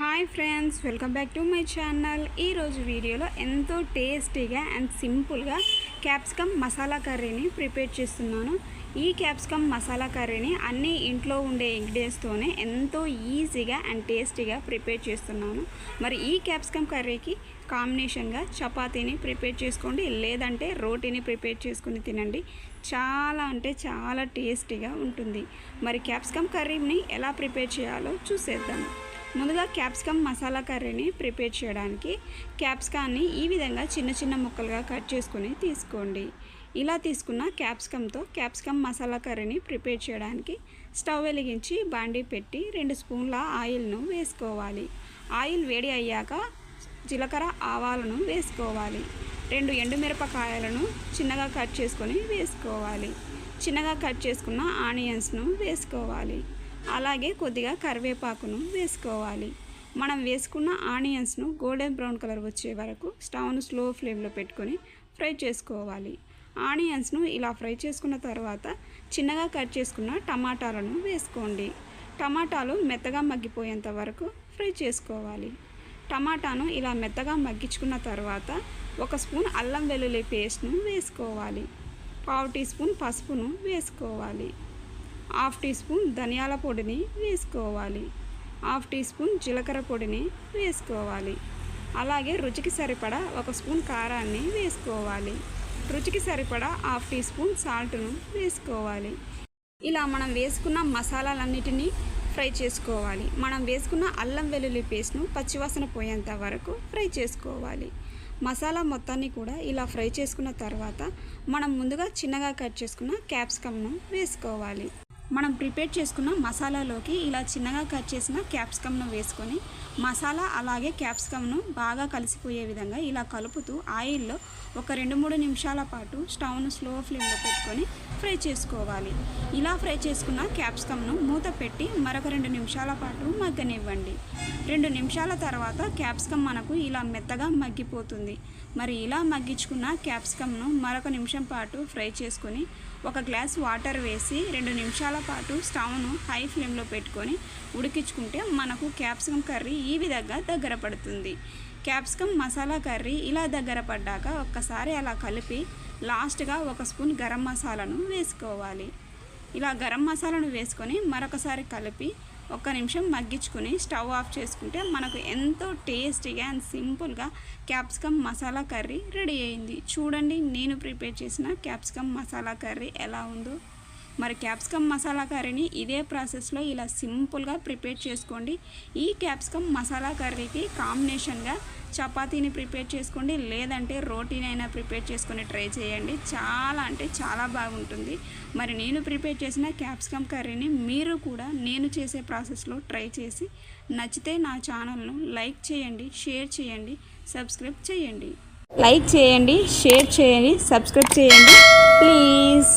Hi friends welcome back to my channel. ఈరోజు వీడియోలో ఎంతో టేస్టీగా అండ్ సింపుల్గా క్యాప్సికమ్ మసాలా కర్రీని ప్రిపేర్ చేస్తున్నాను. ఈ క్యాప్సికమ్ మసాలా కర్రీని అన్ని ఇంట్లో ఉండే ఇంగ్రీడియంట్స్తోనే ఎంతో ఈజీగా అండ్ టేస్టీగా ప్రిపేర్ చేస్తున్నాను. మరి ఈ క్యాప్సికమ్ కర్రీకి కాంబినేషన్గా చపాతీని ప్రిపేర్ చేసుకోండి లేదంటే రోటీని ప్రిపేర్ చేసుకుని తినండి. చాలా అంటే చాలా టేస్టీగా ఉంటుంది. మరి క్యాప్సికమ్ కర్రీని ఎలా ప్రిపేర్ చేయాలో చూసేద్దాము ముందుగా క్యాప్సికమ్ మసాలా కర్రీని ప్రిపేర్ చేయడానికి క్యాప్సికాన్ని ఈ విధంగా చిన్న చిన్న ముక్కలుగా కట్ చేసుకొని తీసుకోండి. ఇలా తీసుకున్న క్యాప్సికమ్తో క్యాప్సికమ్ మసాలా కర్రీని ప్రిపేర్ చేయడానికి స్టవ్ వెలిగించి బాండీ పెట్టి రెండు స్పూన్ల ఆయిల్ను వేసుకోవాలి. ఆయిల్ వేడి అయ్యాక జీలకర్ర ఆవాలను వేసుకోవాలి. రెండు ఎండుమిరపకాయలను చిన్నగా కట్ చేసుకొని వేసుకోవాలి. చిన్నగా కట్ చేసుకున్న ఆనియన్స్ను వేసుకోవాలి. అలాగే కొద్దిగా కరివేపాకును వేసుకోవాలి. మనం వేసుకున్న ఆనియన్స్ను గోల్డెన్ బ్రౌన్ కలర్ వచ్చే వరకు స్టవ్ను స్లో ఫ్లేమ్లో పెట్టుకొని ఫ్రై చేసుకోవాలి. ఆనియన్స్ను ఇలా ఫ్రై చేసుకున్న తర్వాత చిన్నగా కట్ చేసుకున్న టమాటాలను వేసుకోండి. టమాటాలు మెత్తగా మగ్గిపోయేంత వరకు ఫ్రై చేసుకోవాలి. టమాటాను ఇలా మెత్తగా మగ్గించుకున్న తర్వాత ఒక స్పూన్ అల్లం వెల్లుల్లి పేస్ట్ను వేసుకోవాలి. పావు టీ స్పూన్ పసుపును వేసుకోవాలి. హాఫ్ టీ స్పూన్ ధనియాల పొడిని వేసుకోవాలి. హాఫ్ టీ స్పూన్ జీలకర్ర పొడిని వేసుకోవాలి. అలాగే రుచికి సరిపడా ఒక స్పూన్ కారాన్ని వేసుకోవాలి. రుచికి సరిపడా హాఫ్ టీ స్పూన్ సాల్ట్ను వేసుకోవాలి. ఇలా మనం వేసుకున్న మసాలాలన్నిటినీ ఫ్రై చేసుకోవాలి. మనం వేసుకున్న అల్లం వెల్లుల్లి పేస్ట్ను పచ్చివాసన పోయేంత వరకు ఫ్రై చేసుకోవాలి. మసాలా మొత్తాన్ని కూడా ఇలా ఫ్రై చేసుకున్న తర్వాత మనం ముందుగా చిన్నగా కట్ చేసుకున్న క్యాప్సికమ్ను వేసుకోవాలి. మనం ప్రిపేర్ చేసుకున్న మసాలాలోకి ఇలా చిన్నగా కట్ చేసిన క్యాప్సికమ్ను వేసుకొని మసాలా అలాగే క్యాప్సికమ్ను బాగా కలిసిపోయే విధంగా ఇలా కలుపుతూ ఆయిల్లో ఒక రెండు మూడు నిమిషాల పాటు స్టవ్ను స్లో ఫ్లేమ్లో పెట్టుకొని ఫ్రై చేసుకోవాలి. ఇలా ఫ్రై చేసుకున్న క్యాప్సికమ్ను మూత పెట్టి మరొక రెండు నిమిషాల పాటు మగ్గనివ్వండి. రెండు నిమిషాల తర్వాత క్యాప్సికమ్ మనకు ఇలా మెత్తగా మగ్గిపోతుంది. మరి ఇలా మగ్గించుకున్న క్యాప్సికమ్ను మరొక నిమిషం పాటు ఫ్రై చేసుకొని ఒక గ్లాస్ వాటర్ వేసి రెండు నిమిషాల పాటు స్టవ్ను హై ఫ్లేమ్లో పెట్టుకొని ఉడికించుకుంటే మనకు క్యాప్సికమ్ కర్రీ ఈ విధంగా దగ్గర పడుతుంది. క్యాప్సికమ్ మసాలా కర్రీ ఇలా దగ్గర పడ్డాక ఒక్కసారి అలా కలిపి లాస్ట్గా ఒక స్పూన్ గరం మసాలాను వేసుకోవాలి. ఇలా గరం మసాలాను వేసుకొని మరొకసారి కలిపి ఒక్క నిమిషం మగ్గించుకొని స్టవ్ ఆఫ్ చేసుకుంటే మనకు ఎంతో టేస్టీగా అండ్ సింపుల్గా క్యాప్సికమ్ మసాలా కర్రీ రెడీ అయింది. చూడండి నేను ప్రిపేర్ చేసిన క్యాప్సికమ్ మసాలా కర్రీ ఎలా ఉందో. మరి క్యాప్సికమ్ మసాలా కర్రీని ఇదే ప్రాసెస్లో ఇలా సింపుల్గా ప్రిపేర్ చేసుకోండి. ఈ క్యాప్సికమ్ మసాలా కర్రీకి కాంబినేషన్గా చపాతీని ప్రిపేర్ చేసుకోండి. లేదంటే రోటీనైనా ప్రిపేర్ చేసుకొని ట్రై చేయండి. చాలా అంటే చాలా బాగుంటుంది. మరి నేను ప్రిపేర్ చేసిన క్యాప్సికమ్ కర్రీని మీరు కూడా నేను చేసే ప్రాసెస్లో ట్రై చేసి నచ్చితే నా ఛానల్ను లైక్ చేయండి షేర్ చేయండి సబ్స్క్రైబ్ చేయండి. లైక్ చేయండి షేర్ చేయండి సబ్స్క్రైబ్ చేయండి. ప్లీజ్.